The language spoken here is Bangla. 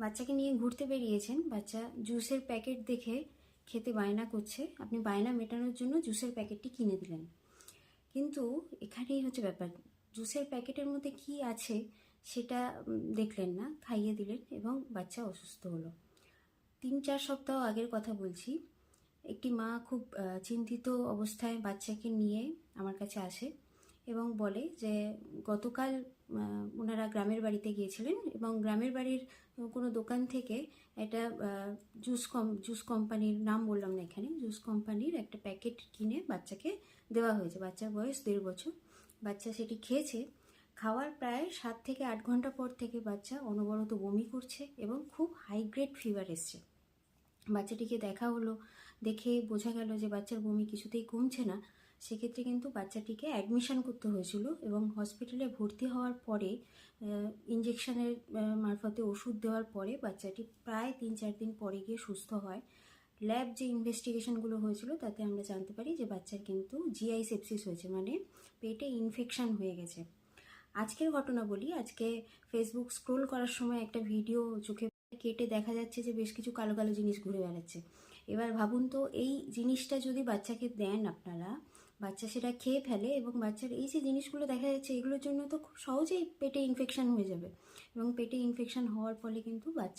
বাচ্চাকে নিয়ে ঘুরতে বেরিয়েছেন। বাচ্চা জুসের প্যাকেট দেখে খেতে বায়না করছে। আপনি বায়না মেটানোর জন্য জুসের প্যাকেটটি কিনে দিলেন। কিন্তু এখানেই হচ্ছে ব্যাপার। জুসের প্যাকেটের মধ্যে কি আছে সেটা দেখলেন না, খাইয়ে দিলেন এবং বাচ্চা অসুস্থ হলো। তিন চার সপ্তাহ আগের কথা বলছি। একটি মা খুব চিন্তিত অবস্থায় বাচ্চাকে নিয়ে আমার কাছে আসে। এবং বলে যে, গতকাল ওনারা গ্রামের বাড়িতে গিয়েছিলেন এবং গ্রামের বাড়ির কোনো দোকান থেকে একটা জুস কম, জুস কোম্পানির নাম বললাম না এখানে, জুস কোম্পানির একটা প্যাকেট কিনে বাচ্চাকে দেওয়া হয়েছে। বাচ্চার বয়স দেড় বছর। বাচ্চা সেটি খেয়েছে। খাওয়ার প্রায় সাত থেকে আট ঘণ্টা পর থেকে বাচ্চা অনবরত বমি করছে এবং খুব হাই গ্রেড ফিভার এসছে। বাচ্চাটিকে দেখা হলো, দেখে বোঝা গেল যে বাচ্চার বমি কিছুতেই কমছে না। সেক্ষেত্রে কিন্তু বাচ্চাটিকে অ্যাডমিশন করতে হয়েছিল এবং হসপিটালে ভর্তি হওয়ার পরে ইঞ্জেকশনের মারফতে ওষুধ দেওয়ার পরে বাচ্চাটি প্রায় তিন চার দিন পরে গিয়ে সুস্থ হয়। ল্যাব যে ইনভেস্টিগেশনগুলো হয়েছিল তাতে আমরা জানতে পারি যে বাচ্চার কিন্তু জিআই সেপসিস হয়েছে মানে পেটে ইনফেকশান হয়ে গেছে। আজকের ঘটনা বলি। আজকে ফেসবুক স্ক্রোল করার সময় একটা ভিডিও চোখে কেটে দেখা যাচ্ছে যে বেশ কিছু কালো কালো জিনিস ঘুরে বেড়াচ্ছে। এবার ভাবুন তো, এই জিনিসটা যদি বাচ্চাকে দেন আপনারা, বাচ্চা সেটা খেয়ে ফেলে এবং বাচ্চার এই যে জিনিসগুলো দেখা যাচ্ছে, এগুলোর জন্য তো খুব সহজেই পেটে ইনফেকশান হয়ে যাবে। এবং পেটে ইনফেকশান হওয়ার ফলে কিন্তু বাচ্চা